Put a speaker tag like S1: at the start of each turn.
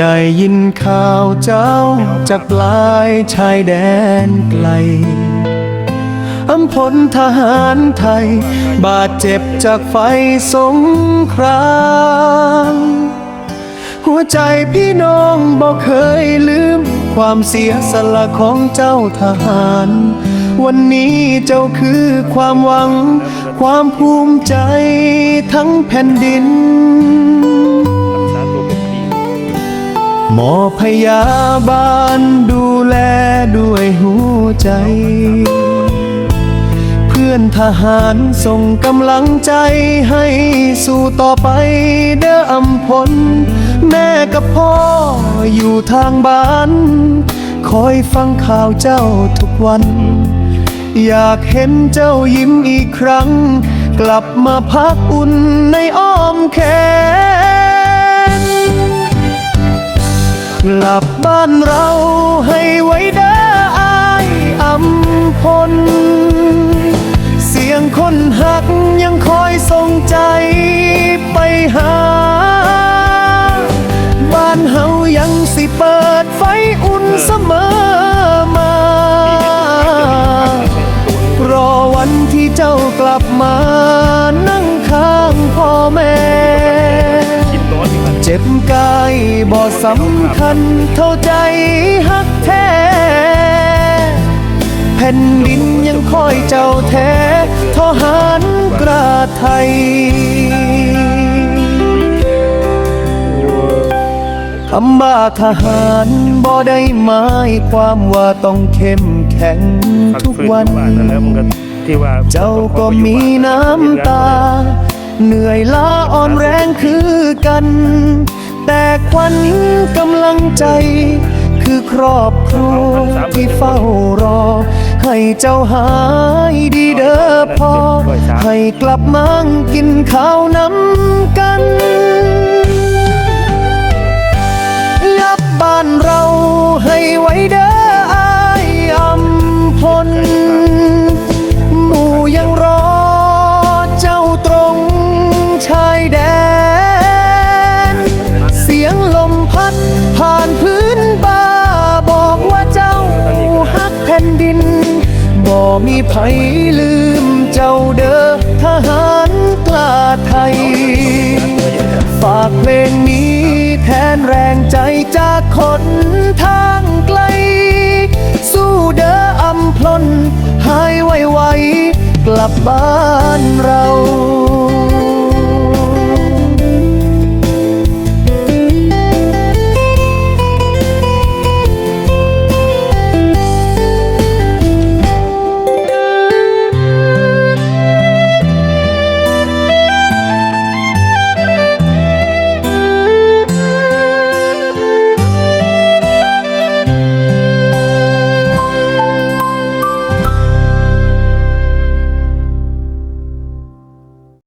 S1: ได้ยินข่าวเจ้า จากปลายชายแดนไกลอำพลทหารไทย บาดเจ็บจากไฟสงครามหัวใจพี่น้องบอกเคยลืม ความเสียสละของเจ้าทหาร วันนี้เจ้าคือความหวัง ความภูมิใจทั้งแผ่นดิน หมอพยาบาลดูแลด้วยหัวใจ เพื่อนทหารส่งกำลังใจให้สู้ต่อไปเด้ออำพล แม่กับพ่ออยู่ทางบ้าน คอยฟังข่าวเจ้าทุกวัน อยากเห็นเจ้ายิ้มอีกครั้ง กลับมาพักอุ่นในอ้อมแขน กลับบ้านเราให้ไว้เด้ออายอำพล เสียงคนหักยังคอยส่งใจไปหา บ้านเฮายังสิเปิดไฟอุ่นเสมอมา รอวันที่เจ้ากลับมา จ็บกายบ่สำคัญเท่าใจฮักแท้ แผ่นดินยังคอยเจ้าแท้ทหารกราไทยคำว่าทหารบ่ได้หมายความว่าต้องเข้มแข็งทุกวัน เจ้าก็มีน้ำตา เหนื่อยล้าอ่อน กัน แต่ควันกำลังใจ คือครอบครัวที่เฝ้ารอ ให้เจ้าหายดีเด้อพอ ให้กลับมากินข้าวน้ำกัน ไผลืมเจ้าเด้อทหารกล้าไทย ฝากเพลงนี้แทนแรงใจจากคนทางไกล สู้เด้ออำพลหายไวๆกลับบ้านเรา